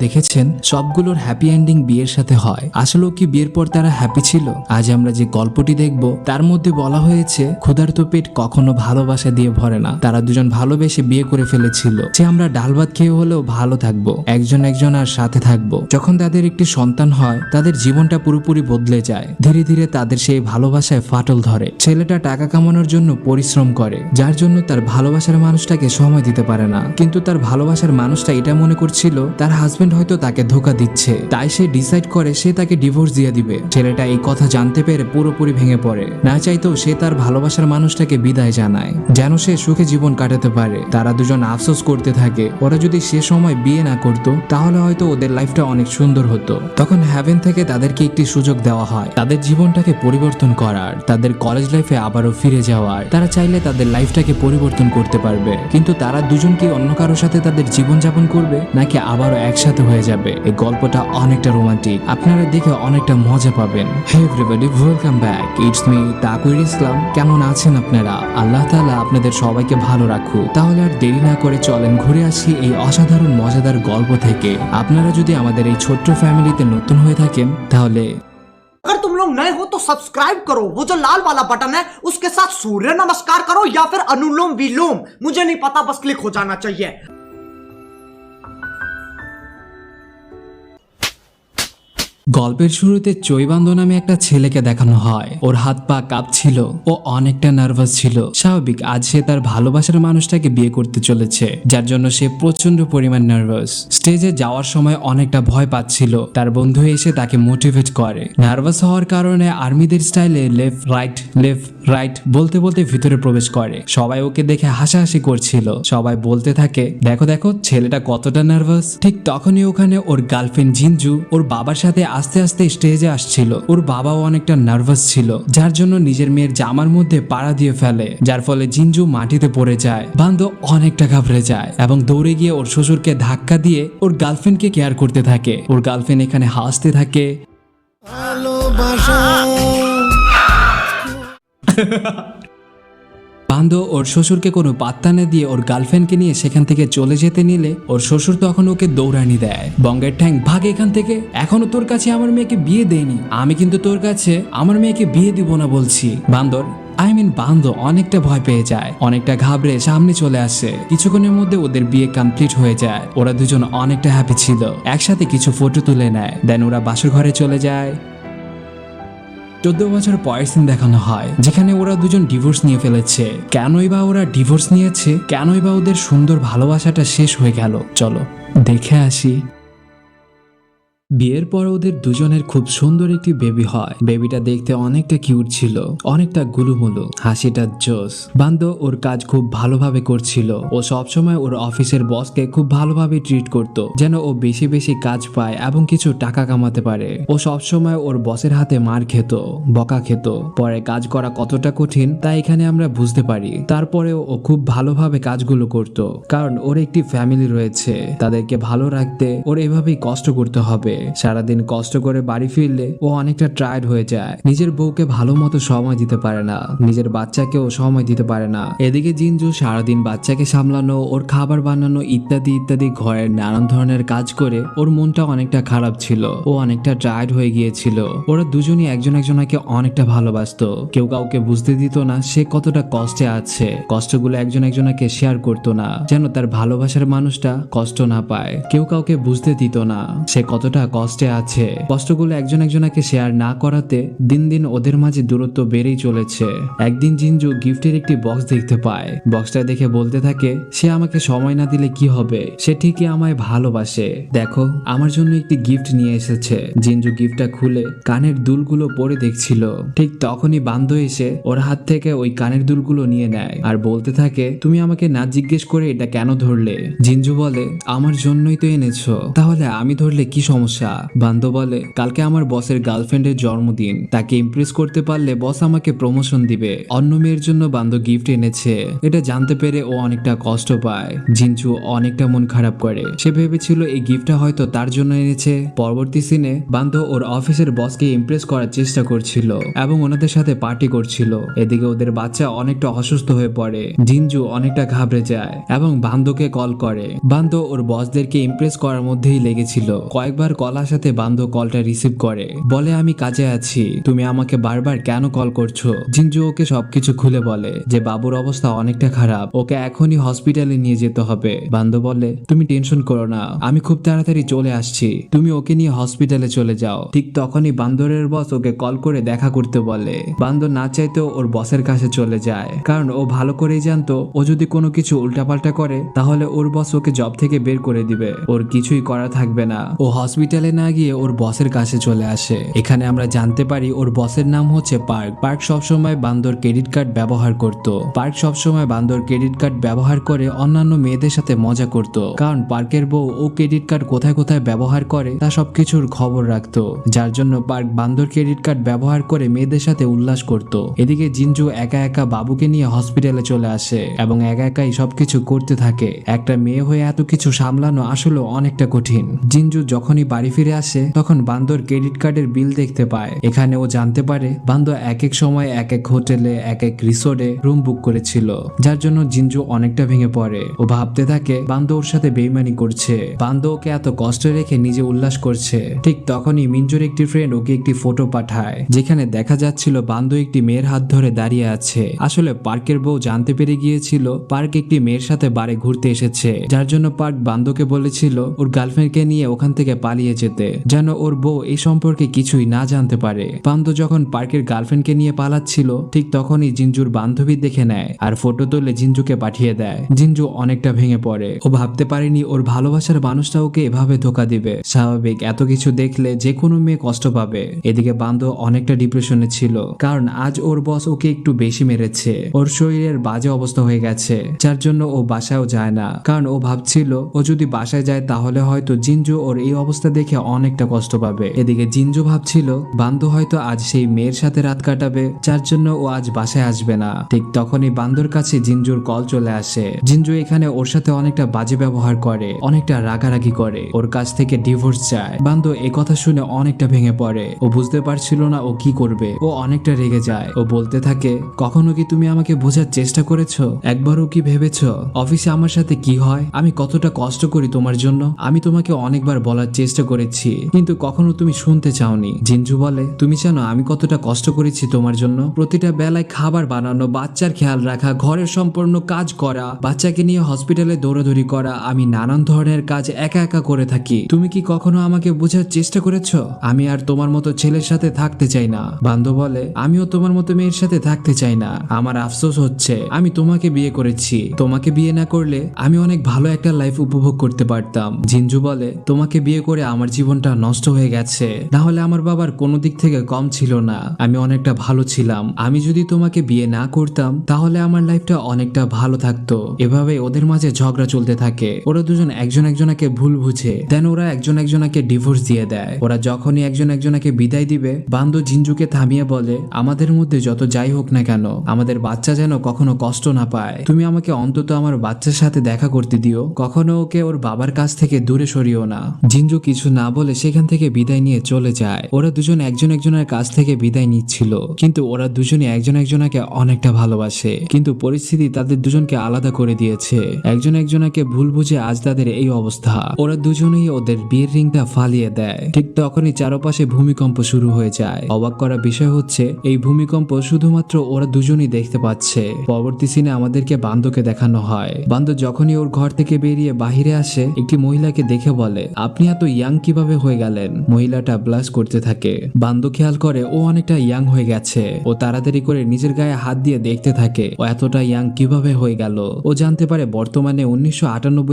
দেখেছেন, সবগুলোর happy ending বিয়ের সাথে হয়। আসলেও কি বিয়ের পর তারা হ্যাপি ছিল? আজ আমরা যে গল্পটি দেখব, তার মধ্যে বলা হয়েছে, ক্ষুধার্ত পেট কখনো ভালোবাসা দিয়ে ভরে না। তারা দুজন ভালোবেসে বিয়ে করে ফেলেছিল। যে আমরা ডাল ভাত খেয়ে হলেও ভালো থাকব। একজন একজন আর সাথে থাকব। যখন তাদের একটি সন্তান হয়, তাদের জীবনটা পুরোপুরি বদলে যায়। ধীরে ধীরে তাদের সেই ভালোবাসায় ফাটল ধরে। ছেলেটা টাকা কামানোর জন্য পরিশ্রম করে, যার জন্য তার ভালোবাসার মানুষটাকে সময় দিতে পারে না। কিন্তু তার ভালোবাসার মানুষটা এটা মনে করছিল, তার হাজবেন্ড হয়তো তাকে ধোকা দিচ্ছে। তাই সে ডিসাইড করে সে তাকে ডিভোর্স দিয়ে দিবে। ছেলেটা এই কথা জানতে পেরে পুরোপুরি ভেঙে পড়ে। না চাইতেও সে তার ভালোবাসার মানুষটাকে বিদায় জানায়। যেন সে সুখে জীবন কাটাতে পারে। তারা দুজন আফসোস করতে থাকে। ওরা যদি সে সময় বিয়ে না করতো, তাহলে হয়তো ওদের লাইফটা অনেক সুন্দর হতো। তখন হ্যাভেন থেকে তাদেরকে একটি সুযোগ দেওয়া হয়। তাদের জীবনটাকে পরিবর্তন করার। তাদের কলেজ লাইফে আবারও ফিরে যাওয়ার। তারা চাইলে তাদের লাইফটাকে পরিবর্তন করতে পারবে। কিন্তু তারা দুজন কি অন্য কারোর সাথে তাদের জীবন যাপন করবে? নাকি আবারও একসাথে হয়ে যাবে এই গল্পটা অনেকটা রোমান্টিক আপনারা দেখে অনেকটা মজা পাবেন hey everybody welcome back it's me Thakur Islam কেমন আছেন আপনারা আল্লাহ তাআলা আপনাদের সবাইকে ভালো রাখুক তাহলে আর দেরি না করে চলেন ঘুরে আসি এই অসাধারণ মজাদার গল্প থেকে আপনারা যদি আমাদের এই ছোট্ট ফ্যামিলিতে নতুন হয়ে থাকেন তাহলে अगर तुम लोग नए हो तो सब्सक्राइब करो वो जो लाल वाला बटन है उसके साथ सूर्य नमस्कार करो या फिर अनुलोम विलोम मुझे नहीं पता बस क्लिक हो जाना चाहिए গল্পের শুরুতে চৈবান্দ নামে একটা ছেলেকে দেখানো হয়। ওর হাত পা কাঁপছিল ও অনেকটা নার্ভাস ছিল। স্বাভাবিক, আজ সে তার ভালোবাসার মানুষটাকে বিয়ে করতে চলেছে, যার জন্য সে প্রচণ্ড পরিমাণ নার্ভাস স্টেজে যাওয়ার সময় অনেকটা ভয় পাচ্ছিল। তার বন্ধু এসে তাকে মোটিভেট করে। নার্ভাস হওয়ার কারণে আর্মিদের স্টাইলে লেফট রাইট লেফট রাইট বলতে বলতে ভিতরে প্রবেশ করে। সবাই ওকে দেখে হাসাহাসি করছিল। সবাই বলতে থাকে, দেখো দেখো, ছেলেটা কতটা নার্ভাস ঠিক তখনই ওখানে ওর গার্লফ্রেন্ড জিনজু ওর বাবার সাথে আস্তে আস্তে স্টেজে আসছিল। ওর বাবাও অনেকটা নার্ভাস ছিল যার জন্য নিজের মেয়ের জামার মধ্যে পাড়া দিয়ে ফেলে যার ফলে জিনজু মাটিতে পড়ে যায় বান্ধ অনেকটা ঘাবড়ে যায় এবং দৌড়ে গিয়ে ওর শ্বশুরকে ধাক্কা দিয়ে ওর গার্লফ্রেন্ডকে কেয়ার করতে থাকে। ওর গার্লফ্রেন্ড এখানে হাসতে থাকে। বান্ধ ওর শ্বশুরকে কোনো পাত্তা না দিয়ে ওর গার্লফ্রেন্ডকে নিয়ে সেখান থেকে চলে যেতে নিলে ওর শ্বশুর তখন ওকে দৌড়ানি দেয়। বঙ্গের ঠ্যাং, ভাগ এখান থেকে। এখনও তোর কাছে আমার মেয়েকে বিয়ে দেয়নি। আমি কিন্তু তোর কাছে আমার মেয়েকে বিয়ে দিব না বলছি। বান্দর আই মিন বান্ধ অনেকটা ভয় পেয়ে যায়। অনেকটা ঘাবড়ে সামনে চলে আসে। কিছুক্ষণের মধ্যে ওদের বিয়ে কমপ্লিট হয়ে যায়। ওরা দুজন অনেকটা হ্যাপি ছিল। একসাথে কিছু ফটো তুলে নেয়। দেন ওরা বাসর ঘরে চলে যায়। চোদ্দ বছর পরের সিন দেখানো হয়, যেখানে ওরা দুজন ডিভোর্স নিয়ে ফেলেছে। কেনই বা ওরা ডিভোর্স নিয়েছে? কেনই বা ওদের সুন্দর ভালোবাসাটা শেষ হয়ে গেল? চলো, দেখে আসি। বিয়ের পর ওদের দুজনের খুব সুন্দর একটি বেবি হয়। বেবিটা দেখতে অনেকটা কিউট ছিল, অনেকটা গুলুমুলু, হাসিটা জোস। বান্দ ওর কাজ খুব ভালোভাবে করছিল। ও সবসময় ওর অফিসের বসকে খুব ভালোভাবে ট্রিট করত, যেন ও বেশি বেশি কাজ পায় এবং কিছু টাকা কামাতে পারে। ও সবসময় ওর বসের হাতে মার খেত, বকা খেত। পরে কাজ করা কতটা কঠিন, তা এখানে আমরা বুঝতে পারি। তারপরেও ও খুব ভালোভাবে কাজগুলো করত, কারণ ওর একটি ফ্যামিলি রয়েছে। তাদেরকে ভালো রাখতে ওর এভাবেই কষ্ট করতে হবে। সারাদিন কষ্ট করে বাড়ি ফিরলে ও অনেকটা টায়ার্ড হয়ে যায়। নিজের বউকে ভালো মতো সময় দিতে পারে না। নিজের বাচ্চাকেও সময় দিতে পারে না। এদিকে জিনজু সারাদিন বাচ্চাকে সামলানো, ওর খাবার বানানো ইত্যাদি ইত্যাদি ঘরের নানান ধরনের কাজ করে ওর মনটা অনেকটা খারাপ ছিল। ও অনেকটা টায়ার্ড হয়ে গিয়েছিল। ওরা দুজনই একজন একজনকে অনেকটা ভালোবাসতো। কেউ কাউকে বুঝতে দিত না সে কতটা কষ্টে আছে। কষ্টগুলো একজন একজনকে শেয়ার করতো না, যেন তার ভালোবাসার মানুষটা কষ্ট না পায়। কেউ কাউকে বুঝতে দিত না সে কতটা কষ্টে আছে। কষ্টগুলো একজন একজনকে শেয়ার না করাতে দিন দিন ওদের মাঝে দূরত্ব বেড়েই চলেছে। একদিন জিনজু গিফটের একটি বক্স দেখতে পায়। বক্সটা দেখে বলতে থাকে, সে আমাকে সময় না দিলে কি হবে? সে ঠিকই আমায় ভালোবাসে। দেখো, আমার জন্য একটি গিফট নিয়ে এসেছে। জিনজু গিফটটা খুলে কানের দুলগুলো পরে দেখছিল। ঠিক তখনই বান্ধ এসে ওর হাত থেকে ওই কানের দুলগুলো নিয়ে নেয় আর বলতে থাকে, তুমি আমাকে না জিজ্ঞেস করে এটা কেন ধরলে? জিনজু বলে, আমার জন্যই তো এনেছো। তাহলে আমি ধরলে কি সমস্যা? সমস্যা বান্ধব বলে, কালকে আমার বসের গার্লফ্রেন্ডের জন্মদিন। তাকে ইমপ্রেস করতে পারলে বস আমাকে প্রমোশন দিবে। অন্য মেয়ের জন্য বান্ধব গিফট এনেছে। এটা জানতে পেরে ও অনেকটা কষ্ট পায়। জিনচু অনেকটা মন খারাপ করে। সে ভেবেছিল এই গিফটটা হয়তো তার জন্য এনেছে। পরবর্তী সিনে বান্ধব ওর অফিসের বসকে ইমপ্রেস করার চেষ্টা করছিল এবং ওনাদের সাথে পার্টি করছিল। এদিকে ওদের বাচ্চা অনেকটা অসুস্থ হয়ে পড়ে। জিনজু অনেকটা ঘাবড়ে যায় এবং বান্ধবকে কল করে। বান্ধব ওর বসদেরকে ইমপ্রেস করার মধ্যেই লেগেছিল। কয়েকবার কল আসাতে বান্ধব কলটা রিসিভ করে। বলে, আমি কাজে আছি। তুমি আমাকে বারবার কেন কল করছ? জিনজু ওকে সবকিছু খুলে বলে যে, বাবুর অবস্থা অনেকটা খারাপ। ওকে এখনই হসপিটালে নিয়ে যেতে হবে। বান্ধব বলে, তুমি টেনশন করো না। আমি খুব তাড়াতাড়ি চলে আসছি। তুমি ওকে নিয়ে হসপিটালে চলে যাও। ঠিক তখনই বান্দরের বস ওকে কল করে দেখা করতে বলে। বান্দর না চাইতেও ওর বসের কাছে চলে যায়। কারণ ও ভালো করেই জানতো, ও যদি কোনো কিছু উল্টাপাল্টা করে, তাহলে ওর বস ওকে জব থেকে বের করে দিবে। ওর কিছুই করা থাকবে না। ও হসপিটালে না গিয়ে ওর বসের কাছে চলে আসে। এখানে আমরা জানতে পারি ওর বসের নাম হচ্ছে পার্ক। পার্ক সবসময় বান্দর ক্রেডিট কার্ড ব্যবহার করত। পার্ক সবসময় বান্দর ক্রেডিট কার্ড ব্যবহার করে অন্যান্য মেয়েদের সাথে মজা করত। কারণ পার্কের বউ ও ক্রেডিট কার্ড কোথায় কোথায় ব্যবহার করে তা সবকিছুর খবর রাখতো। যার জন্য পার্ক বান্দর ক্রেডিট কার্ড ব্যবহার করে মেয়েদের সাথে উল্লাস করত। এদিকে জিনজু একা একা বাবুকে নিয়ে হসপিটালে চলে আসে এবং একা একাই সবকিছু করতে থাকে। একটা মেয়ে হয়ে এত কিছু সামলানো আসলে অনেকটা কঠিন। জিনজু যখনই বাড়ি ফিরে আসে, তখন বান্দর ক্রেডিট কার্ডের বিল দেখতে পায়। এখানে ও জানতে পারে, বান্দর এক এক সময় এক এক হোটেলে এক এক রিসোর্টে রুম বুক করেছিল, যার জন্য জিনজু অনেকটা ভেঙে পড়ে। ও ভাবতে থাকে বান্দো ওর সাথে বেইমানি করছে। বান্দো ওকে এত কষ্ট রেখে নিজে উল্লাস করছে। ঠিক তখনই মিঞ্জুর একটি ফ্রেন্ড ওকে একটি ফটো পাঠায়, যেখানে দেখা যাচ্ছিল বান্দো একটি মেয়ের হাত ধরে দাঁড়িয়ে আছে। আসলে পার্কের বউ জানতে পেরে গিয়েছিল, পার্ক একটি মেয়ের সাথে বারে ঘুরতে এসেছে, যার জন্য পার্ক বান্দোকে বলেছিল, ওর গার্লফ্রেন্ডকে নিয়ে ওখান থেকে পালিয়ে যেতে, যেন ওর বউ এই সম্পর্কে কিছুই না জানতে পারে। বান্দো যখন পার্কের গার্লফ্রেন্ডকে নিয়ে পালাচ্ছিল, ঠিক তখনই জিঞ্জুর বান্ধবী দেখে নেয় আর ফটো তুলে জিঞ্জুকে পাঠিয়ে দেয়। জিঞ্জু অনেকটা ভেঙে পড়ে। ও ভাবতে পারেনি ওর ভালোবাসার মানুষটা ওকে এভাবে ধোকা দিবে। স্বাভাবিক, এত কিছু দেখলে যে কোনো মেয়ে কষ্ট পাবে। এদিকে বান্ধব অনেকটা ডিপ্রেশনে ছিল, কারণ আজ ওর বস ওকে একটু বেশি মেরেছে। ওর শরীরের বাজে অবস্থা হয়ে গেছে, যার জন্য ও বাসায়ও যায় না। কারণ ও ভাবছিল, ও যদি বাসায় যায় তাহলে হয়তো জিঞ্জু ওর এই অবস্থা দেখে অনেকটা কষ্ট পাবে। এদিকে জিঞ্জু ভাবছিল বান্ধব হয়তো আজ সেই মেয়ের সাথে রাত কাটাবে, যার জন্য ও আজ বাসায় আসবে না। ঠিক তখনই বান্দর কাছে জিঞ্জুর কল চলে আসে। জিঞ্জু এখানে ওর সাথে অনেকটা বাজে ব্যবহার করে, অনেকটা রাগারাগি করে। ওর কাছ থেকে ডিভোর্স চায়। বান্দো এ কথা শুনে অনেকটা ভেঙে পড়ে। ও বুঝতে পারছিল না ও কি করবে। ও অনেকটা রেগে যায়। ও বলতে থাকে, কখনো কি তুমি আমাকে বোঝার চেষ্টা করেছ? একবারও কি ভেবেছো? অফিসে আমার সাথে কি হয়? আমি কতটা কষ্ট করি তোমার জন্য? আমি তোমাকে অনেকবার বলার চেষ্টা করেছি। কিন্তু কখনো তুমি শুনতে চাওনি। জিঞ্জু বলে, তুমি জানো আমি কতটা কষ্ট করেছি তোমার জন্য? প্রতিটা বেলায় খাবার বানানো, বাচ্চার খেয়াল রাখা, ঘরের সম্পূর্ণ কাজ করা, বাচ্চাকে নিয়ে হসপিটালে দৌড়াদৌড়ি করা, আমি নানান ধরনের কাজ একা একা করে থাকি। তুমি কি কখনো আমাকে বোঝার চেষ্টা করেছ? আমি আর তোমার মতো ছেলের সাথে থাকতে চাই না। বান্ধব বলে, আমিও তোমার মতো মেয়ের সাথে থাকতে চাই না। আমার আফসোস হচ্ছে, আমি তোমাকে বিয়ে করেছি। তোমাকে বিয়ে না করলে আমি অনেক ভালো একটা লাইফ উপভোগ করতে পারতাম। জিঞ্জু বলে, তোমাকে বিয়ে করে আমার জীবনটা নষ্ট হয়ে গেছে। না হলে আমার বাবার কোনো দিক থেকে কম ছিল না। আমি অনেকটা ভালো ছিলাম। আমি যদি তোমাকে বিয়ে না করতাম, তাহলে আমার লাইফটা অনেকটা ভালো থাকতো। এভাবে ওদের মাঝে ঝগড়া চলতে থাকে। ওরা দুজন একজন একজনাকে ভুল বুঝে। দেন ওরা একজন একজনাকে ডিভোর্স দিয়ে দেয়। ওরা যখনই একজন একজনাকে বিদায় দিবে বান্দো জিঞ্জুকে থামিয়ে বলে, আমাদের মধ্যে যত যাই হোক না কেন, আমাদের বাচ্চা যেন কখনো কষ্ট না পায়। তুমি আমাকে অন্তত আমার বাচ্চার সাথে দেখা করতে দিও। কখনো ওকে ওর বাবার কাছ থেকে দূরে সরিও না। জিঞ্জু কিছু না বলে সেখান থেকে বিদায় নিয়ে চলে যায়। ওরা দুজন একজন একজনের কাছ থেকে বিদায় নিচ্ছিল। কিন্তু ওরা দুজনে একজন একজনাকে অনেকটা ভালোবাসে। কিন্তু পরিস্থিতি তাদের দুজনকে আলাদা করে দিয়েছে। একজন একজনাকে ভুল বুঝে আজ তাদের এই অবস্থা। ওরা দুজনেই ওদের বিয়ের রিংটা ফালিয়ে দেয়। ঠিক তখনই চারপাশে ভূমিকম্প শুরু হয়ে যায়। অবাক করা বিষয় হচ্ছে, এই ভূমিকম্প শুধুমাত্র ওরা দুজনই দেখতে পাচ্ছে। পরবর্তী সিনে আমাদেরকে বান্দকে দেখানো হয়। বান্দ যখনই ওর ঘর থেকে বেরিয়ে বাহিরে আসে, একটি মহিলাকে দেখে বলে, আপনি এত ইয়াং কীভাবে হয়ে গেলেন? মহিলাটা ব্লাশ করতে থাকে। বান্দ খেয়াল করে, ও অনেকটা ইয়াং হয়ে গেছে। ও তাড়াতাড়ি করে নিজের গায়ে হাত দিয়ে দেখতে থাকে, ও এতটা ইয়াং কীভাবে হয়ে গেল? ও জানতে পারে, বর্তমানে উনিশশো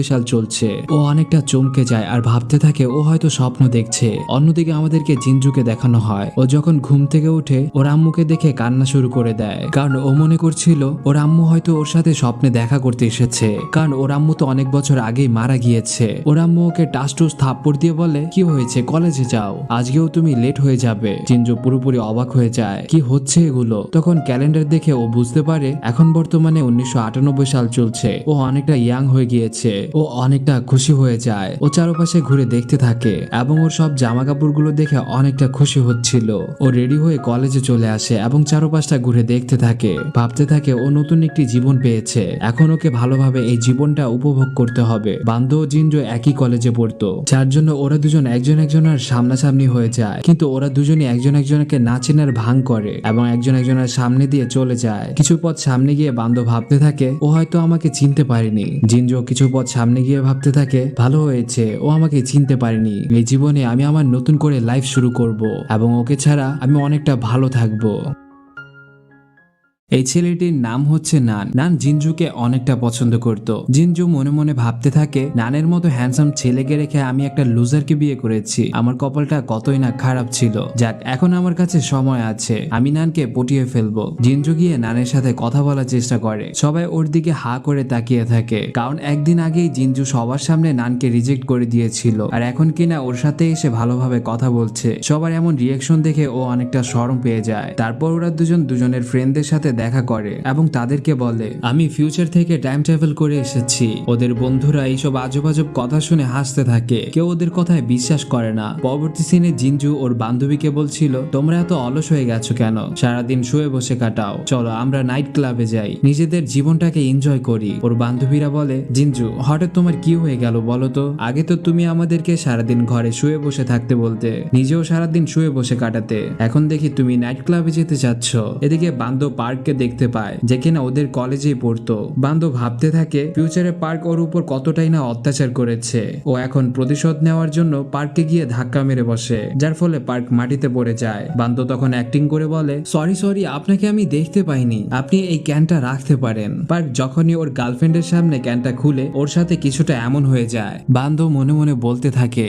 সাল চলছে। ও অনেকটা চমকে যায় আর ভাবতে থাকে, ও হয়তো স্বপ্ন দেখছে। অন্যদিকে আমাদেরকে জিঞ্জুকে দেখানো হয়। ও যখন ঘুম থেকে উঠে ওর আম্মুকে দেখে কান্না শুরু করে দেয়। কারণ ও মনে করছিল, ওর আম্মু হয়তো ওর সাথে স্বপ্নে দেখা করতে এসেছে। কারণ ওর আম্মু তো অনেক বছর আগেই মারা গিয়েছে। ওর আম্মু ওকে টাস টুস থাপ্পড় দিয়ে বলে বলে কি হয়েছে? কলেজে যাও। আজকেও তুমি লেট হয়ে যাবে। জিনজু পুরোপুরি অবাক হয়ে যায়। কি হচ্ছে এগুলো? তখন ক্যালেন্ডার দেখে ও বুঝতে পারে, এখন বর্তমানে উনিশশো সাল চলছে। ও অনেকটা ইয়াং হয়ে গিয়েছে। ও অনেকটা খুশি হয়ে যায়। ও চারপাশে ঘুরে দেখতে থাকে এবং ওর সব জামা কাপড়গুলো দেখে অনেকটা খুশি হচ্ছিল। ও রেডি হয়ে কলেজে চলে আসে এবং চারপাশটা ঘুরে দেখতে থাকে। ভাবতে থাকে ও নতুন একটি জীবন পেয়েছে। এখন ওকে ভালোভাবে এই জীবনটা উপভোগ করতে হবে। বান্ধব ও জিনজো একই কলেজে পড়তো। যার জন্য ওরা দুজন একজন একজনের সামনাসামনি হয়ে যায়। কিন্তু ওরা দুজনই একজন একজনকে না চেনার ভাঙ করে এবং একজন একজনের সামনে দিয়ে চলে যায়। কিছু পথ সামনে গিয়ে বান্ধব ভাবতে থাকে, ও হয়তো আমাকে চিনতে পারেনি। জিনজো কিছু পথ সামনে গিয়ে ভাবতে থাকে, ভালো হয়েছে, ও আমাকে চিনতে পারেনি। এই জীবনে আমি আমার নতুন করে লাইফ শুরু করব এবং ওকে ছাড়া আমি অনেকটা ভালো থাকব। এই ছেলেটির নাম হচ্ছে নান। নান জিনজুকে অনেকটা পছন্দ করত। জিনজু মনে মনে ভাবতে থাকে, নানের মতো হ্যান্ডসাম ছেলেকে রেখে আমি একটা লুজারকে বিয়ে করেছি। আমার কপালটা কতই না খারাপ ছিল। যাক, এখন আমার কাছে সময় আছে। আমি নানকে পটিয়ে ফেলব। জিনজু গিয়ে নানের সাথে কথা বলার চেষ্টা করে। সবাই ওর দিকে হা করে তাকিয়ে থাকে। কারণ একদিন আগেই জিনজু সবার সামনে নানকে রিজেক্ট করে দিয়েছিল। আর এখন কিনা ওর সাথে এসে ভালোভাবে কথা বলছে। সবার এমন রিয়েকশন দেখে ও অনেকটা শরম পেয়ে যায়। তারপর ওরা দুজন দুজনের ফ্রেন্ডদের সাথে দেখা করে এবং তাদেরকে বলে, আমি ফিউচার থেকে টাইম ট্রাভেল করে এসেছি। ওদের বন্ধুরা এইসব আজব আজব কথা শুনে হাসতে থাকে। কেউ ওদের কথায় বিশ্বাস করে না। পরবর্তী সিনে জিনজু ওর বান্ধবীকে বলছিল, তোমরা এত অলস হয়ে গেছো কেন? সারাদিন শুয়ে বসে কাটাও। চলো আমরা নাইট ক্লাবে যাই। নিজেদের জীবনটাকে এনজয় করি। ওর বান্ধবীরা বলে জিনজু হঠাৎ তোমার কি হয়ে গেল বলো তো? আগে তো তুমি আমাদেরকে সারাদিন ঘরে শুয়ে বসে থাকতে বলতে, নিজেও সারাদিন শুয়ে বসে কাটাতে। এখন দেখি তুমি নাইট ক্লাবে যেতে চাচ্ছ। এদিকে বান্ধব পার্ককে দেখতে পায়, যে কিনা ওদের কলেজেই পড়তো। বান্ধব ভাবতে থাকে ফিউচারে পার্ক ওর উপর কতটাই না অত্যাচার করেছে? ও এখন প্রতিশোধ নেওয়ার জন্য পার্কে গিয়ে ধাক্কা মেরে বসে, যার ফলে পার্ক মাটিতে পড়ে যায়। বান্ধব তখন অ্যাক্টিং করে বলে সরি সরি আপনাকে আমি দেখতে পাইনি। আপনি এই ক্যানটা রাখতে পারেন। পার্ক যখনই ওর গার্লফ্রেন্ডের সামনে ক্যানটা খুলে, ওর সাথে কিছুটা এমন হয়ে যায়। বান্ধব মনে মনে বলতে থাকে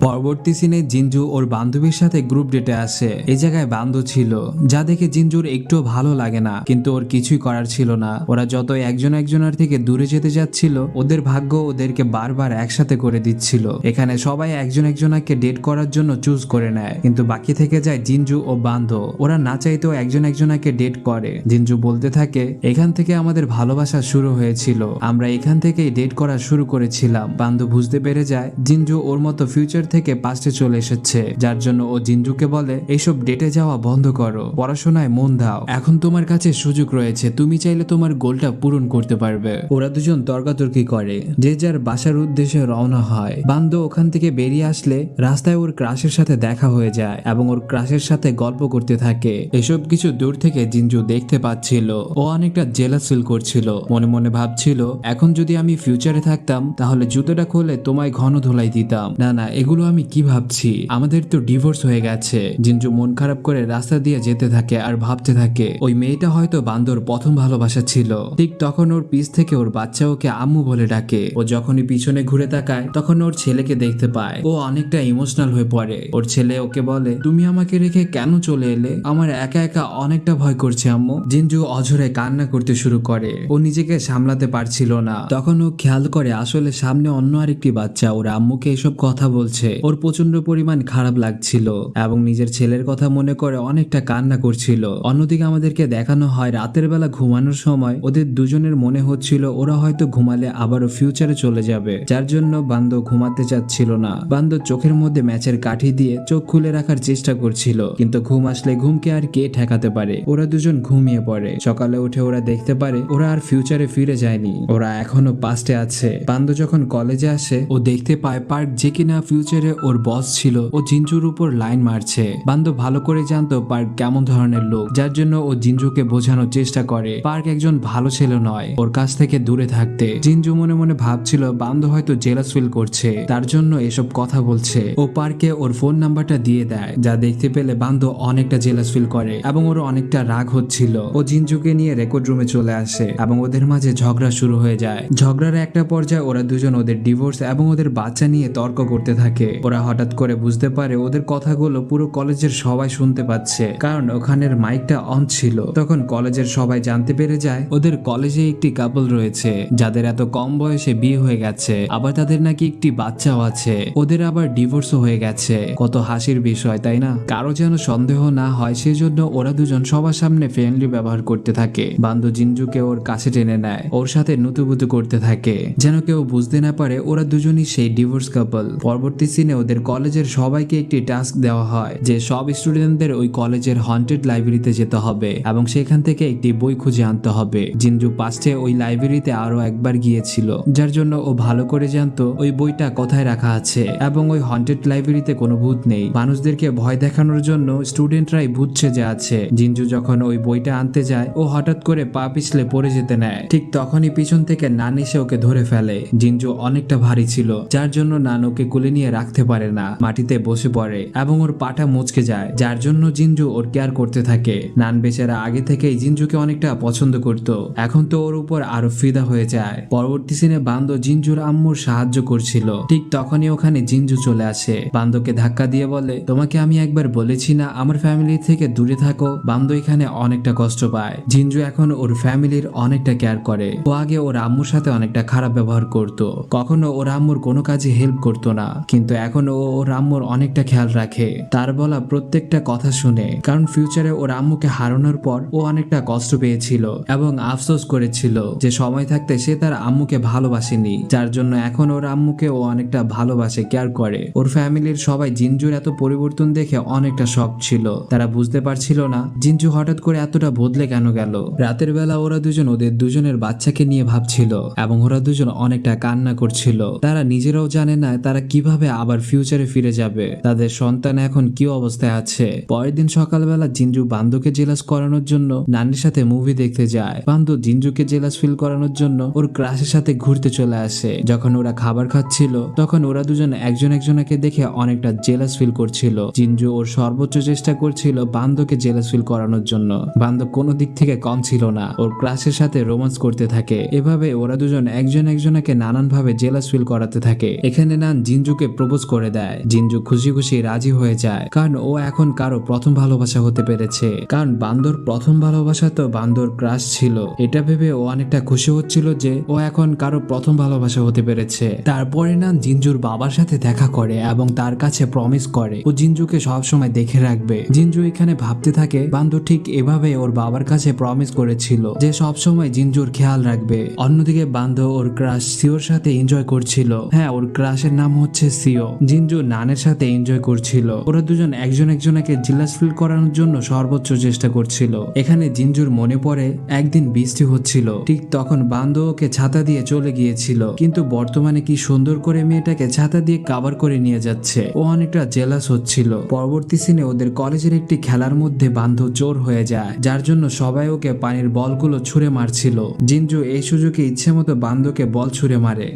পরবর্তী সিনে জিনজু ওর বান্ধবীর সাথে গ্রুপ ডেটে আসে। এই জায়গায় বান্ধব ছিল। যা দেখে জিনজুর একটুও ভালো লাগে না। কিন্তু ওর কিছুই করার ছিল না। ওরা যত একজন একজনের থেকে দূরে যেতে যাচ্ছিল, ওদের ভাগ্য ওদেরকে বারবার একসাথে করে দিচ্ছিল। এখানে সবাই একজন একজনকে ডেট করার জন্য চুজ করে নেয়। কিন্তু বাকি থেকে যায় জিনজু ও বান্ধব ওরা না চাইতেও একজন একজনকে ডেট করে। জিনজু বলতে থাকে, এখান থেকে আমাদের ভালোবাসা শুরু হয়েছিল। আমরা এখান থেকেই ডেট করা শুরু করেছিলাম। বান্ধব বুঝতে পেরে যায় জিনজু ওর মতো ফিউচার থেকে পাস্টে চলে এসেছে, যার জন্য ও জিনজুকে বলে এইসব ডেটে যাওয়া বন্ধ করো। পড়াশোনায় মন দাও। এখন তোমার কাছে সুযোগ রয়েছে। তুমি চাইলে তোমার গোলটা পূরণ করতে পারবে। ওরা দুজন তর্কাতর্কি করে। যে যার বাসার উদ্দেশ্যে রওনা হয়। বান্ধ ওখান থেকে বেরিয়ে আসলে রাস্তায় ওর ক্রাশের সাথে দেখা হয়ে যায় এবং ওর ক্রাশের সাথে গল্প করতে থাকে। এসব কিছু দূর থেকে জিনজু দেখতে পাচ্ছিল। ও অনেকটা জেলাস ফিল করছিল। মনে মনে ভাবছিল, এখন যদি আমি ফিউচারে থাকতাম, তাহলে জুতোটা খুলে তোমায় ঘন ধোলাই দিতাম। না না, এগুলো আমি কি ভাবছি? আমাদের তো ডিভোর্স হয়ে গেছে। জিনজু মন খারাপ করে রাস্তা দিয়ে যেতে থাকে আর ভাবতে থাকে, ওই মেয়েটা হয়তো বান্দর প্রথম ভালোবাসা ছিল। ঠিক তখন ওর পিছ থেকে ওর বাচ্চা ওকে আম্মু বলে ডাকে। ও যখনই পিছনে ঘুরে তাকায়, তখন ওর ছেলেকে দেখতে পায়। ও অনেকটা ইমোশনাল হয়ে পড়ে। ওর ছেলে ওকে বলে, তুমি আমাকে রেখে কেন চলে এলে? আমার একা একা অনেকটা ভয় করছে আম্মু। জিনজু অঝরে কান্না করতে শুরু করে। ও নিজেকে সামলাতে পারছিল না। তখন ও খেয়াল করে আসলে সামনে অন্য আরেকটি বাচ্চা। ওর আম্মুকে এসব কথা বলছে। ওর প্রচণ্ড পরিমাণ খারাপ লাগছিল এবং নিজের ছেলের কথা মনে করে অনেকটা কান্না করছিল। অন্যদিকে আমাদেরকে দেখানো হয়, রাতের বেলা ঘুমানোর সময় ওদের দুজনের মনে হচ্ছিল ওরা হয়তো ঘুমালে আবারও ফিউচারে চলে যাবে। যার জন্য বান্দ ঘুমাতে চাচ্ছিল না। বান্দ চোখের মধ্যে ম্যাচের কাঠি দিয়ে চোখ খুলে রাখার চেষ্টা করছিল, কিন্তু ঘুম আসলে ঘুমকে আর কে ঠেকাতে পারে? ওরা দুজন ঘুমিয়ে পড়ে। সকালে উঠে ওরা দেখতে পারে ওরা আর ফিউচারে ফিরে যায়নি। ওরা এখনও পাস্টে আছে। বান্দ যখন কলেজে আসে, ও দেখতে পায় পার্ক যে কিনা ফিউচারে ওর বস ছিল ও জিঞ্জুর উপর লাইন মারছে। বান্ধব ভালো করে জানতো পার্ক কেমন ধরনের লোক, যার জন্য ও জিঞ্জুকে বোঝানোর চেষ্টা করে। পার্ক একজন ভালো ছেলে নয়, ওর কাছ থেকে দূরে থাকতে। জিঞ্জু মনে মনে ভাবছিল বান্দ হয়তো জেলাস ফিল করছে। তার জন্য এসব কথা বলছে। ও পার্কে ওর ফোন নাম্বারটা দিয়ে দেয়, যা দেখতে পেলে বান্দ অনেকটা জেলাস ফিল করে এবং ওর অনেকটা রাগ হচ্ছিল। ও জিঞ্জুকে নিয়ে রেকর্ড রুমে চলে আসে এবং ওদের মাঝে ঝগড়া শুরু হয়ে যায়। ঝগড়ার একটা পর্যায়ে ওরা দুজন ওদের ডিভোর্স এবং ওদের বাচ্চা নিয়ে তর্ক করতে থাকে। ওরা হঠাৎ করে বুঝতে পারে ওদের কথাগুলো পুরো কলেজের সবাই শুনতে পাচ্ছে। কারণ ওখানের মাইকটা অন ছিল। তখন কলেজের সবাই জানতে পেরে যায়, ওদের কলেজে একটি কাপল রয়েছে। যাদের এত কম বয়সে বিয়ে হয়ে গেছে, আবার তাদের নাকি একটি বাচ্চাও আছে। ওদের আবার ডিভোর্সও হয়ে গেছে। কত হাসির বিষয়, তাই না? কারও যেন সন্দেহ না হয়, সেজন্য ওরা দুজন সবার সামনে ফ্রেন্ডলি ব্যবহার করতে থাকে। বান্ধু জিঞ্জুকে ওর কাছে টেনে নেয়, ওর সাথে নুতুবুতু করতে থাকে। যেন কেউ বুঝতে না পারে, ওরা দুজনই সেই ডিভোর্স কাপল পরবর্তী সিনে ওদের কলেজের সবাইকে একটি টাস্ক দেওয়া হয়, যে সব স্টুডেন্টদের ওই কলেজের হন্টেড লাইব্রেরিতে যেতে হবে এবং সেখান থেকে একটি বই খুঁজে আনতে হবে। জিঞ্জু পাস্টে ওই লাইব্রেরিতে আরও একবার গিয়েছিল, যার জন্য ও ভালো করে জানতো ওই বইটা কোথায় রাখা আছে এবং ওই হন্টেড লাইব্রেরিতে কোনো ভূত নেই। মানুষদেরকে ভয় দেখানোর জন্য স্টুডেন্টরাই ভূত সেজে আছে। জিঞ্জু যখন ওই বইটা আনতে যায়, ও হঠাৎ করে পা পিছলে পড়ে যেতে নেয়। ঠিক তখনই পিছন থেকে নান এসে ওকে ধরে ফেলে। জিঞ্জু অনেকটা ভারী ছিল, যার জন্য নান ওকে কোলে নিয়ে রাখতে পারে না, মাটিতে বসে পড়ে এবং ওর পাটা মুচকে যায়, যার জন্য জিঞ্জু ওর কেয়ার করতে থাকে। নান বেচারা আগে থেকেই জিঞ্জুকে অনেকটা পছন্দ করত। এখন তো ওর উপর আরও ফিদা হয়ে যায়। পরবর্তী সিনে বান্দো জিঞ্জুর আম্মুর সাহায্য করছিল। ঠিক তখনই ওখানে জিঞ্জু চলে আসে। বান্দোকে ধাক্কা দিয়ে বলে, তোমাকে আমি একবার বলেছি না, আমার ফ্যামিলি থেকে দূরে থাকো। বান্দো এখানে অনেকটা কষ্ট পায়। জিঞ্জু এখন ওর ফ্যামিলির অনেকটা কেয়ার করে। ও আগে ওর আম্মুর সাথে অনেকটা খারাপ ব্যবহার করত। কখনো ওর আম্মুর কোনো কাজে হেল্প করতো না। কিন্তু এখন ও ওর আম্মুর অনেকটা খেয়াল রাখে। তার বলা প্রত্যেকটা কথা শুনে, কারণ ফিউচারে ওর আম্মুকে হারানোর পর ও অনেকটা কষ্ট পেয়েছিল এবং আফসোস করেছিল যে সময় থাকতে সে তার আম্মুকে ভালোবাসেনি, যার জন্য এখন ওর আম্মুকে ও অনেকটা ভালোবাসে কেয়ার করে। ওর ফ্যামিলির সবাই জিঞ্জুর এত পরিবর্তন দেখে অনেকটা শখ ছিল। তারা বুঝতে পারছিল না জিঞ্জু হঠাৎ করে এতটা বদলে কেন গেল। রাতের বেলা ওরা দুজন, ওদের দুজনের বাচ্চাকে নিয়ে ভাবছিল এবং ওরা দুজন অনেকটা কান্না করছিল। তারা নিজেরাও জানে না তারা কীভাবে আবার ফিউচারে ফিরে যাবে। তাদের সন্তান এখন কি অবস্থায় আছে? পরের দিন সকালবেলা জিঞ্জু বান্ধুকে জেলাস করানোর জন্য নানির সাথে মুভি দেখতে যায়। বান্ধু জিঞ্জুকে জেলাস ফিল করানোর জন্য ওর ক্রাশের সাথে ঘুরতে চলে আসে। যখন ওরা খাবার খাচ্ছিল, তখন ওরা দুজন একজন একজনকে দেখে অনেকটা জেলাস ফিল করছিল। জিঞ্জু ওর সর্বোচ্চ চেষ্টা করছিল বান্ধবকে জেলাস ফিল করানোর জন্য। বান্ধব কোনো দিক থেকে কম ছিল না। ওর ক্রাশের সাথে রোমান্স করতে থাকে। এভাবে ওরা দুজন একজন একজনকে নানান ভাবে জেলাস ফিল করাতে থাকে। এখানে নান জিঞ্জুকে প্রপোজ করে দেয়। জিঞ্জু খুশি খুশি রাজি হয়ে যায়। কারণ ও এখন কারও প্রথম ভালোবাসা হতে পেরেছে। কারণ বান্দর প্রথম ভালোবাসা তো বান্দর ক্রাশ ছিল। এটা ভেবে ও অনেকটা খুশি হচ্ছিল যে ও এখন কারও প্রথম ভালোবাসা হতে পেরেছে। তারপরে নান জিঞ্জুর বাবার সাথে দেখা করে এবং তার কাছে প্রমিস করে। ও জিঞ্জুকে সবসময় দেখে রাখবে। জিঞ্জু এখানে ভাবতে থাকে, বান্দর ঠিক এভাবে ওর বাবার কাছে প্রমিস করেছিল যে সবসময় জিঞ্জুর খেয়াল রাখবে। অন্যদিকে বান্ধ ওর ক্রাশ সিওর সাথে এনজয় করছিল। হ্যাঁ ওর ক্রাশের নাম হচ্ছে সিও। জিঞ্জু নানের সাথে এনজয় করছিল। ওরা দুজন একজন একজনকে জিলাস ফিল করানোর জন্য সর্বোচ্চ চেষ্টা করছিল। এখানে জিঞ্জুর মনে পড়ে, একদিন বৃষ্টি হচ্ছিল। ঠিক তখন বান্ধব ওকে ছাতা দিয়ে চলে গিয়েছিল। কিন্তু বর্তমানে কি সুন্দর করে মেয়েটাকে ছাতা দিয়ে কাভার করে নিয়ে যাচ্ছে। ও অনেকটা জেলাস হচ্ছিল। পরবর্তী সিনে ওদের কলেজের একটি খেলার মধ্যে বান্ধব জোর হয়ে যায়, যার জন্য সবাই ওকে পানির বলগুলো ছুঁড়ে মারছিল। জিঞ্জু এই সুযোগে ইচ্ছে মতো বান্ধবকে বল ছুঁড়ে মারে।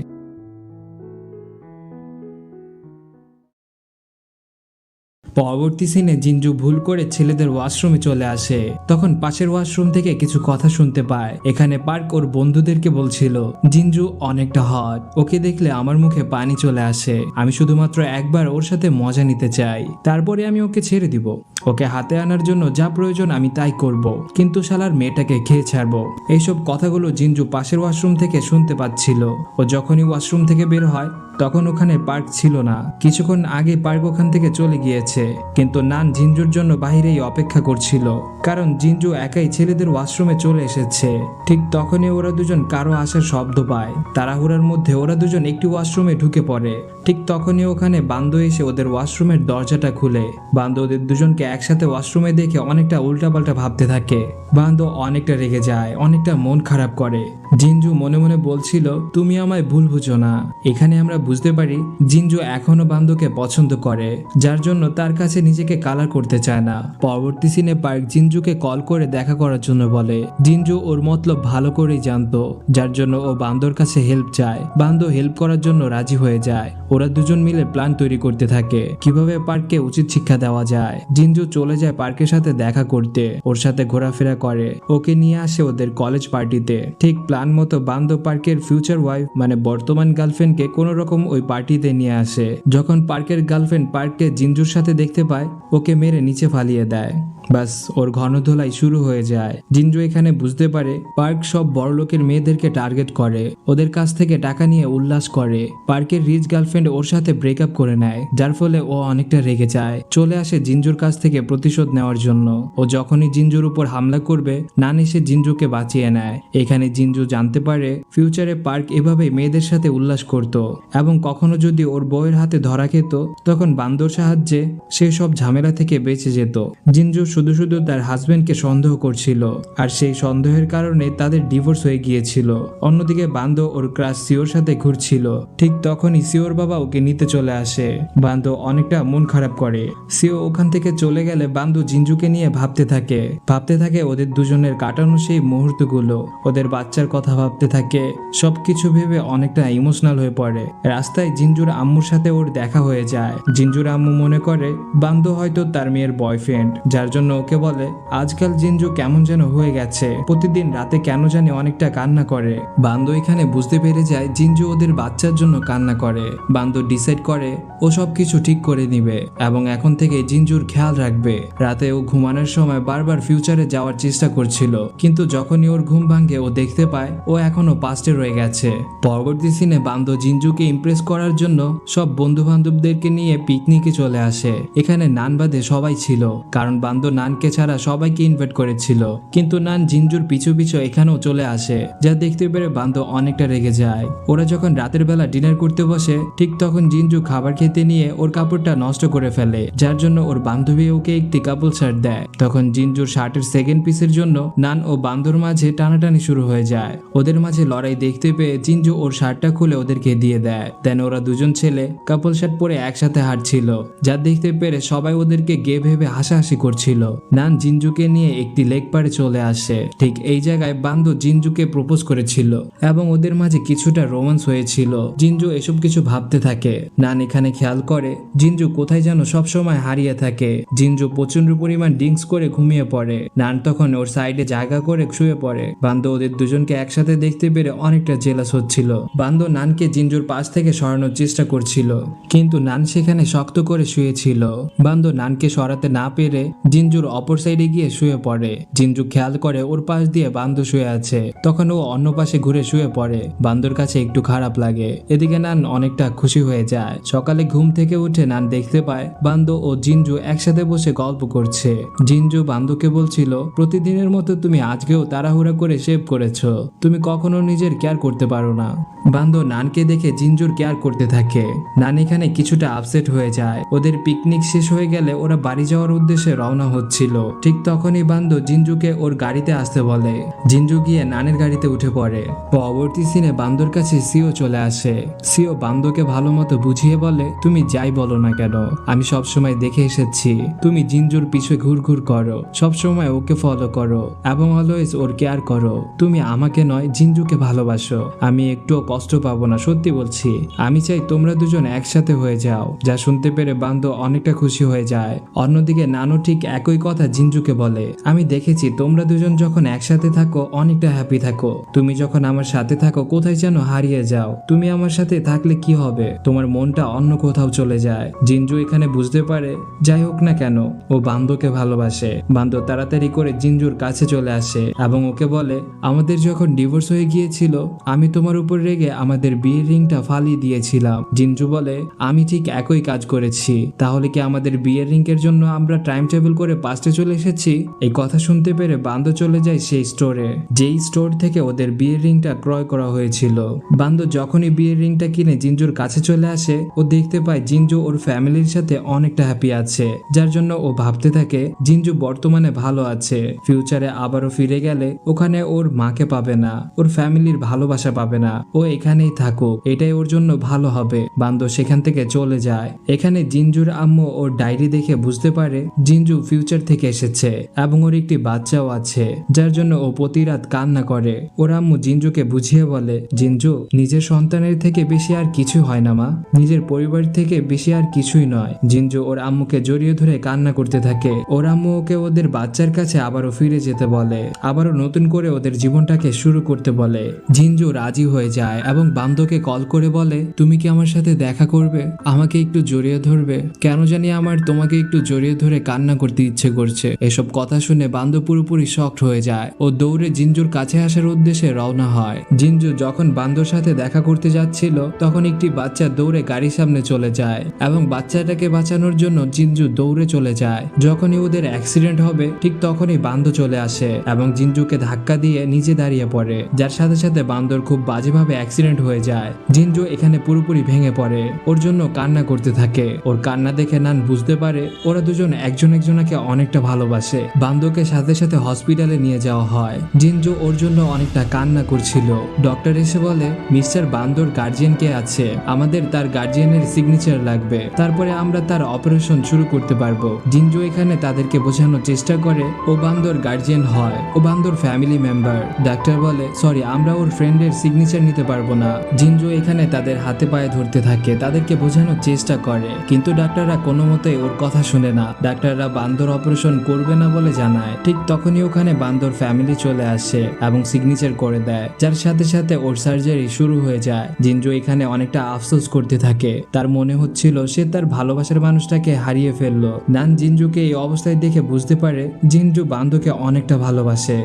পরবর্তী সিনে জিঞ্জু ভুল করে ছেলেদের ওয়াশরুমে চলে আসে। তখন পাশের ওয়াশরুম থেকে কিছু কথা শুনতে পায়। এখানে পার্ক ওর বন্ধুদেরকে বলছিল, জিঞ্জু অনেকটা হট ওকে দেখলে আমার মুখে পানি চলে আসে। আমি শুধুমাত্র একবার ওর সাথে মজা নিতে চাই। তারপরে আমি ওকে ছেড়ে দিব। ওকে হাতে আনার জন্য যা প্রয়োজন আমি তাই করব। কিন্তু শালার মেয়েটাকে খেয়ে ছাড়বো। এইসব কথাগুলো জিঞ্জু পাশের ওয়াশরুম থেকে শুনতে পাচ্ছিল। ও যখনই ওয়াশরুম থেকে বের হয় তখন ওখানে পার্ক ছিল না। কিছুক্ষণ আগে পার্ক ওখান থেকে চলে গিয়েছে। কিন্তু নান জিঞ্জুর জন্য বাহিরেই অপেক্ষা করছিল। কারণ জিঞ্জু একাই ছেলেদের ওয়াশরুমে চলে এসেছে। ঠিক তখনই ওরা দুজন কারও আসার শব্দ পায়। তাড়াহুড়ার মধ্যে ওরা দুজন একটি ওয়াশরুমে ঢুকে পড়ে। ঠিক তখনই ওখানে বান্ধ এসে ওদের ওয়াশরুমের দরজাটা খুলে। বান্ধ ওদের দুজনকে একসাথে ওয়াশরুমে দেখে অনেকটা উল্টাপাল্টা ভাবতে থাকে। বান্ধ অনেকটা রেগে যায়, অনেকটা মন খারাপ করে। জিঞ্জু মনে মনে বলছিল, তুমি আমায় ভুল বুঝো না। এখানে আমরা বুঝতে পারি, জিঞ্জু এখনও বান্ধকে পছন্দ করে, যার জন্য তার কাছে নিজেকে কালার করতে চায় না। পরবর্তী সিনে পার্ক জিঞ্জুকে কল করে দেখা করার জন্য বলে, জিঞ্জু ওর মতলব ভালো করেই জানতো, যার জন্য ও বান্দর কাছে হেল্প চায়। বান্দো হেল্প করার জন্য রাজি হয়ে যায়। ওরা দুজন মিলে প্ল্যান তৈরি করতে থাকে। কীভাবে পার্ককে উচিত শিক্ষা দেওয়া যায়? জিঞ্জু চলে যায় পার্কের সাথে দেখা করতে। ওর সাথে ঘোরাফেরা করে। ওকে নিয়ে আসে ওদের কলেজ পার্টিতে ঠিক প্ল্যান প্ল্যান মতো বান্দো পার্কের ফিউচার ওয়াইফ মানে বর্তমান গার্লফ্রেন্ডকে কোনো রকম ওই পার্টিতে নিয়ে আসে। যখন পার্কের গার্লফ্রেন্ড পার্ককে জিঞ্জুর সাথে দেখতে পায়, ওকে মেরে নিচে ফালিয়ে দেয়। বাস ওর ঘনধোলাই শুরু হয়ে যায়। জিঞ্জু এখানে বুঝতে পারে, পার্ক সব বড়লোকের মেয়েদেরকে টার্গেট করে। ওদের কাছ থেকে টাকা নিয়ে উল্লাস করে। পার্কের রিচ গার্লফ্রেন্ড ওর সাথে ব্রেকআপ করে নেয়, যার ফলে ও অনেকটা রেগে যায়। চলে আসে জিঞ্জুর কাছ থেকে প্রতিশোধ নেওয়ার জন্য। ও যখনই জিঞ্জুর উপর হামলা করবে, নান এসে জিঞ্জুকে বাঁচিয়ে নেয়। এখানে জিঞ্জু জানতে পারে, ফিউচারে পার্ক এভাবে মেয়েদের সাথে উল্লাস করত এবং কখনো যদি ওর বউয়ের হাতে ধরা খেত, তখন বান্দর সাহায্যে সে সব ঝামেলা থেকে বেঁচে যেত। জিঞ্জু শুধু শুধু তার হাজবেন্ডকে সন্দেহ করছিল আর সেই সন্দেহের কারণে তাদের ডিভোর্স হয়ে গিয়েছিল। অন্যদিকে বান্দো ওর ক্রাশ সিওর সাথে ঘুরছিল। ঠিক তখনই সিওর বাবা ওকে নিতে চলে আসে। বান্দো অনেকটা মন খারাপ করে। সিও ওখান থেকে চলে গেলে বান্দু জিঞ্জুকে নিয়ে ভাবতে থাকে। ভাবতে থাকে ওদের দুজনের কাটানো সেই মুহূর্তগুলো, ওদের বাচ্চার কথা ভাবতে থাকে। সবকিছু ভেবে অনেকটা ইমোশনাল হয়ে পড়ে। রাস্তায় জিঞ্জুর আম্মুর সাথে ওর দেখা হয়ে যায়। জিঞ্জুর আম্মু মনে করে বান্দো হয়তো তার মেয়ের বয়ফ্রেন্ড যার জন্য ওকে বলে, আজকাল জিঞ্জু কেমন যেন হয়ে গেছে। প্রতিদিন রাতে কেন জানি অনেকটা কান্না করে। বান্দো এখানে বুঝতে পেরে যায়, জিঞ্জু ওদের বাচ্চার জন্য কান্না করে। বান্দো ডিসাইড করে, ও সব কিছু ঠিক করে নিবে এবং এখন থেকে জিঞ্জুর খেয়াল রাখবে। রাতে ও ঘুমানোর সময় বারবার ফিউচারে যাওয়ার চেষ্টা করছিল। কিন্তু যখনই ওর ঘুম ভাঙে, ও দেখতে পায় ও এখনও পাস্টে রয়ে গেছে। পরবর্তী সিনে বান্দো জিঞ্জুকে ইমপ্রেস করার জন্য সব বন্ধু বান্ধবদেরকে নিয়ে পিকনিকে চলে আসে। এখানে নান বাদে সবাই ছিল, কারণ বান্দো নানকে ছাড়া সবাইকে ইনভাইট করেছিল। কিন্তু নান জিঞ্জুর পিছু পিছু এখানেও চলে আসে, যা দেখতে পেরে বান্দো অনেকটা রেগে যায়। ওরা যখন রাতের বেলা ডিনার করতে বসে, ঠিক তখন জিঞ্জু খাবার খেতে নিয়ে ওর কাপড়টা নষ্ট করে ফেলে, যার জন্য ওর বান্ধবী ওকে একটি কাপল শার্ট দেয়। তখন জিঞ্জুর শার্টের সেকেন্ড পিসের জন্য নান ও বান্দর মাঝে টানাটানি শুরু হয়ে যায়। ওদের মাঝে লড়াই দেখতে পেয়ে জিঞ্জু ওর শার্টটা খুলে ওদেরকে দিয়ে দেয়। দেন ওরা দুজন ছেলে কাপল শার্ট পরে একসাথে হাঁটছিল, যা দেখতে পেরে সবাই ওদেরকে গে ভেবে হাসাহাসি করছিল। নান জিঞ্জুকে নিয়ে একটি লেক পারে চলে আসে। ঠিক এই জায়গায় বান্দো জিঞ্জুকে প্রপোজ করেছিল এবং ওদের মাঝে কিছুটা রোমান্স হয়েছিল। জিঞ্জু এসব কিছু ভাবতে থাকে। নান এখানে খেয়াল করে, জিঞ্জু কোথায় যেন সব সময় হারিয়ে থাকে। জিঞ্জু প্রচণ্ড পরিমাণ ড্রিঙ্কস করে ঘুমিয়ে পড়ে। নান তখন ওর সাইডে জায়গা করে শুয়ে পড়ে। বান্দো ওদের দুজনকে একসাথে দেখতে পেরে অনেকটা জেলাস হচ্ছিল। বান্দো নানকে জিঞ্জুর পাশ থেকে সরানোর চেষ্টা করছিল, কিন্তু নান সেখানে শক্ত করে শুয়েছিল। বান্দো নানকে সরাতে না পেরে জিঞ্জুর অপর সাইডে গিয়ে শুয়ে পড়ে। জিঞ্জু খেয়াল করে ওর পাশ দিয়ে বান্দো শুয়ে আছে। তখন ও অন্য পাশে ঘুরে শুয়ে পড়ে। বান্দোর কাছে একটু খারাপ লাগে। এদিকে নান অনেকটা খুশি হয়ে যায়। সকালে ঘুম থেকে উঠে নান দেখতে পায় বান্দো ও জিঞ্জু একসাথে বসে গল্প করছে। জিঞ্জু বান্দোকে বলছিল, প্রতিদিনের মতো তুমি আজকেও তাড়াহুড়া করে শেভ করেছ। তুমি কখনো নিজের কেয়ার করতে পারো না। বান্দো নানকে দেখে জিঞ্জুর কেয়ার করতে থাকে। নান এখানে কিছুটা আপসেট হয়ে যায়। ওদের পিকনিক শেষ হয়ে গেলে ওরা বাড়ি যাওয়ার উদ্দেশ্যে রওনা হচ্ছিল। ঠিক তখনই বান্দো জিঞ্জুকে ওর গাড়িতে আসতে বলে। জিঞ্জু গিয়ে নানের গাড়িতে উঠে পড়ে। পরবর্তী সিনে বান্দোর কাছে সিও চলে আসে। সিও বান্দোকে ভালো মতো বুঝিয়ে বলে, তুমি যাই বলো না কেন? আমি সব সময় দেখে এসেছি। তুমি জিঞ্জুর পিছু ঘুর ঘুর করো। সব সময় ওকে ফলো করো। এবং অলওয়েজ ওর কেয়ার করো। তুমি আমাকে নয়, জিঞ্জুকে ভালোবাসো। আমি একটুও কষ্ট পাবো না, সত্যি বলছি। আমি চাই তোমরা দুজন একসাথে হয়ে যাও, যা শুনতে পেরে বান্দো অনেকটা খুশি হয়ে যায়। অন্যদিকে নানু ঠিক একই কথা জিঞ্জুকে বলে, আমি দেখেছি তোমরা দুজন যখন একসাথে থাকো, অনেকটা হ্যাপি থাকো। তুমি যখন আমার সাথে থাকো, কোথায় যেন হারিয়ে যাও। তুমি আমার সাথে থাকলে কি হবে? তোমার মনটা অন্য কোথাও চলে যায়। জিঞ্জু এখানে বুঝতে পারে, যাই হোক না কেন, ও বান্দোকে ভালোবাসে। বান্দো তাড়াতাড়ি করে জিঞ্জুর কাছে চলে আসে এবং ওকে বলে, আমাদের যখন ডিভোর্স হয়ে গিয়েছিল, আমি তোমার উপর রেগে আমাদের বিয়ের রিংটা ফালিয়ে দিয়েছিলাম। জিঞ্জু বলে, আমি ঠিক একই কাজ করেছি। তাহলে কি আমাদের বিয়ের রিংকের জন্য আমরা টাইম টেবিল করে পাস্টে চলে এসেছি? এই কথা শুনতে পেরে বান্দো চলে যায় সেই স্টোরে যেই স্টোর থেকে ওদের বিয়ের রিংটা ক্রয় করা হয়েছিল। বান্দো যখনই বিয়ের রিংটা কিনে জিঞ্জুর কাছে চলে আসে, ও দেখতে পায় জিঞ্জু ওর ফ্যামিলির সাথে অনেকটা হ্যাপি আছে। যার জন্য ও ভাবতে থাকে জিঞ্জু বর্তমানে ভালো আছে। ফিউচারে আবারও ফিরে গেলে ওখানে ওর মাকে পাবে না। ওর ফ্যামিলির ভালোবাসা পাবে না। ও এখানেই থাকুক, এটাই ওর জন্য ভালো হবে। বান্দো সেখান থেকে চলে যায়। এখানে জিঞ্জুর আম্মু ওর ডায়েরি দেখে বুঝতে পারে জিঞ্জু ফিউচার থেকে এসেছে এবং ওর একটি বাচ্চাও আছে, যার জন্য ও প্রতি রাত কান্না করে। ওর আম্মু জিঞ্জুকে বুঝিয়ে বলে, জিঞ্জু, নিজের সন্তানের থেকে বেশি আর কিছু হয় না মা। নিজের পরিবার থেকে বেশি আর কিছুই নয়। জিঞ্জু ওর আম্মুকে জড়িয়ে ধরে কান্না করতে থাকে। ওর আম্মু ওকে ওদের বাচ্চার কাছে আবারও ফিরে যেতে বলে। আবারও নতুন করে ওদের জীবনটাকে শুরু শুরু করতে বলে। জিনজু রাজি হয়ে যায় এবং বান্দোকে কল করে বলে, তুমি কি আমার সাথে দেখা করবে? আমাকে একটু জড়িয়ে ধরবে। কেন জানি আমার তোমাকে একটু জড়িয়ে ধরে কান্না করতে ইচ্ছে করছে। এসব কথা শুনে বান্দো পুরোপুরি শক্ট হয়ে যায় ও দৌড়ে জিনজুর কাছে আসার উদ্দেশ্যে রওনা হয়। জিনজু যখন বান্দোর সাথে দেখা করতে যাচ্ছিল, তখন একটি বাচ্চা দৌড়ে গাড়ির সামনে চলে যায় এবং বাচ্চাটাকে বাঁচানোর জন্য জিনজু দৌড়ে চলে যায়। যখনই ওদের অ্যাক্সিডেন্ট হবে, ঠিক তখনই বান্দো চলে আসে এবং জিনজুকে ধাক্কা দিয়ে নিজে দাঁড়িয়ে পড়ে। যার সাথে সাথে বান্দর খুব বাজেভাবে অ্যাক্সিডেন্ট হয়ে যায়। জিনজু এখানে পুরোপুরি ভেঙে পড়ে। ওর জন্য কান্না করতে থাকে। ওর কান্না দেখে নান বুঝতে পারে ওরা দুজন একজন একজনকে অনেকটা ভালোবাসে। বান্দোকে সাথে সাথে হসপিটালে নিয়ে যাওয়া হয়। জিনজু ওর জন্য অনেকটা কান্না করছিল। ডক্টর এসে বলে, মিস্টার বান্দর গার্জিয়ান কে আছে? আমাদের তার গার্জিয়ানের সিগনেচার লাগবে। তারপরে আমরা তার অপারেশন শুরু করতে পারব। জিনজু এখানে তাদেরকে বোঝানোর চেষ্টা করে, ও বান্দর গার্জিয়ান হয়। ও বান্দর ফ্যামিলি মেম্বার ডাক্তার সরি, আমরা ওর ফ্রেন্ডের সিগনেচার নিতে পারব না। জিনজু এখানে তাদের হাতে পায়ে ধরতে থাকে, তাদেরকে বোঝানোর চেষ্টা করে, কিন্তু ডাক্তাররা কোনো মতেই ওর কথা শুনে না। ডাক্তাররা বান্দর অপারেশন করবে না বলে জানায়। ঠিক তখনই ওখানে বান্দর ফ্যামিলি চলে আসে এবং সিগনেচার করে দেয়, যার সাথে সাথে ওর সার্জারি শুরু হয়ে যায়। জিনজু এখানে অনেকটা আফসোস করতে থাকে। তার মনে হচ্ছিল সে তার ভালোবাসার মানুষটাকে হারিয়ে ফেলল। নান জিনজুকে এই অবস্থায় দেখে বুঝতে পারে, জিনজু বান্দোকে অনেকটা ভালোবাসে।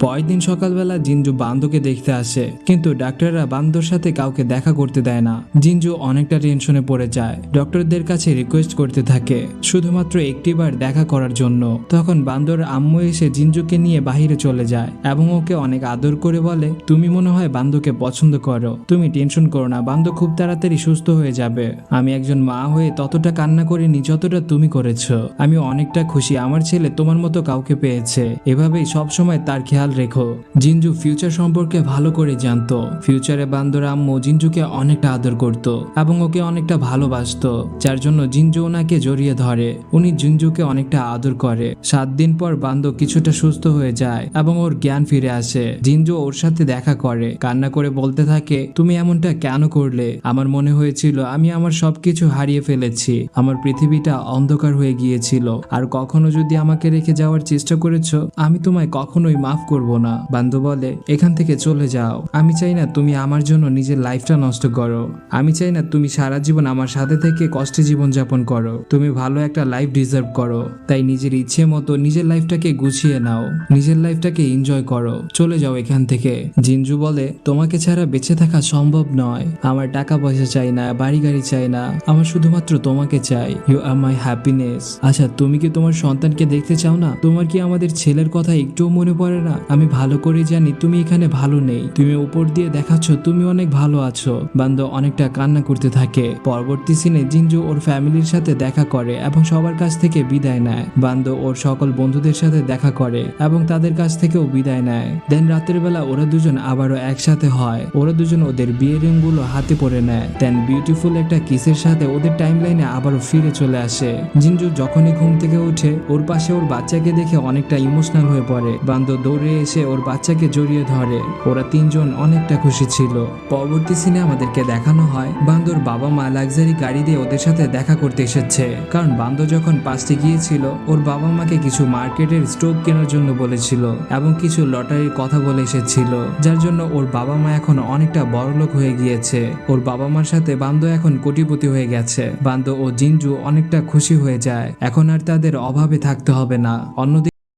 পরের দিন সকালবেলা জিনজু বান্দোকে দেখতে আসে। কিন্তু ডাক্তাররা বান্দোর সাথে কাউকে দেখা করতে দেয় না। জিনজু অনেকটা টেনশনে পড়ে যায়। ডক্টরদের কাছে রিকোয়েস্ট করতে থাকে, শুধুমাত্র একটিবার দেখা করার জন্য। তখন বান্দর আম্মু এসে জিনজুকে নিয়ে বাহিরে চলে যায় এবং ওকে অনেক আদর করে বলে, তুমি মনে হয় বান্দোকে পছন্দ করো। তুমি টেনশন করো না বান্দো খুব তাড়াতাড়ি সুস্থ হয়ে যাবে। আমি একজন মা হয়ে ততটা কান্না করিনি যতটা তুমি করেছ। আমি অনেকটা খুশি, আমার ছেলে তোমার মতো কাউকে পেয়েছে। এভাবেই সবসময় তার খেয়াল রেখো। জিনজু ফিউচার সম্পর্কে ভালো করে জানতো। ফিউচারে বান্দর আম্মু জিনজুকে অনেকটা আদর করত এবং ওকে অনেকটা ভালোবাসতো। যার জন্য জিনজু ওনাকে জড়িয়ে ধরে। উনি জিনজুকে অনেকটা আদর করে। সাত দিন পর বান্দ কিছুটা সুস্থ হয়ে যায় এবং ওর জ্ঞান ফিরে আসে। জিনজু ওর সাথে দেখা করে। কান্না করে বলতে থাকে, তুমি এমনটা কেন করলে? আমার মনে হয়েছিল আমি আমার সবকিছু হারিয়ে ফেলেছি। আমার পৃথিবীটা অন্ধকার হয়ে গিয়েছিল। আর কখনো যদি আমাকে রেখে যাওয়ার চেষ্টা করেছ, আমি তোমায় কখনোই মাফ করব না। বান্ধু বলে, এখান থেকে চলে যাও। আমি চাই না তুমি আমার জন্য নিজের লাইফটা নষ্ট করো। আমি চাই না তুমি সারা জীবন আমার সাথে থেকে কষ্টে জীবন যাপন করো। তুমি ভালো একটা লাইফ ডিজার্ভ করো। তাই নিজের ইচ্ছে মতো নিজের লাইফটাকে গুছিয়ে নাও। নিজের লাইফটাকে এনজয় করো। চলে যাও এখান থেকে। জিনজু বলে, তোমাকে ছাড়া বেঁচে থাকা সম্ভব নয়। আমার টাকা পয়সা চাই না বাড়ি গাড়ি চাই না। আমার শুধুমাত্র তোমাকে চাই। ইউ আর মাই হ্যাপিনেস আচ্ছা তুমি কি তোমার সন্তানকে দেখতে চাও না? তোমার কি আমাদের ছেলের কথা একটুও মনে পড়ে না? আমি ভালো করে জানি তুমি এখানে ভালো নেই। তুমি উপর দিয়ে দেখাচ্ছ তুমি অনেক ভালো আছো। বান্দ অনেকটা কান্না করতে থাকে। পরবর্তী সিনে জিনজু ওর ফ্যামিলির সাথে দেখা করে এবং সবার কাছ থেকে বিদায় নেয়। বান্দ ওর সকল বন্ধুদের সাথে দেখা করে এবং তাদের কাছ থেকেও বিদায় নেয়। দেন রাতের বেলা ওরা দুজন আবারও একসাথে হয়। ওরা দুজন ওদের বিয়ের রিংগুলো হাতে পরে নেয়। দেন বিউটিফুল একটা কিসের সাথে ওদের টাইম লাইনে আবারও ফিরে চলে আসে। জিনজু যখনই ঘুম থেকে উঠে ওর পাশে ওর বাচ্চাকে দেখে অনেকটা ইমোশনাল হয়ে পড়ে। বান্দ দৌড়ে এসে ওর বাচ্চাকে জড়িয়ে ধরে। ওরা তিনজন অনেকটা খুশি ছিল। পরবর্তী সিনে আমাদেরকে দেখানো হয়, বান্দর বাবা মা লাক্সারি গাড়ি দিয়ে ওদের সাথে দেখা করতে এসেছে। কারণ বান্দর যখন পাঁচটি গিয়েছিল, ওর বাবা মাকে কিছু মার্কেটের স্টোভ কেনার জন্য বলেছিল এবং কিছু লটারির কথা বলে এসেছিল, যার জন্য ওর বাবা মা এখন অনেকটা বড়লোক হয়ে গিয়েছে। ওর বাবা মার সাথে বান্দ এখন কোটিপতি হয়ে গেছে। বান্দ ও জিনজু অনেকটা খুশি হয়ে যায়। এখন আর তাদের অভাবে থাকতে হবে না। অন্যদিকে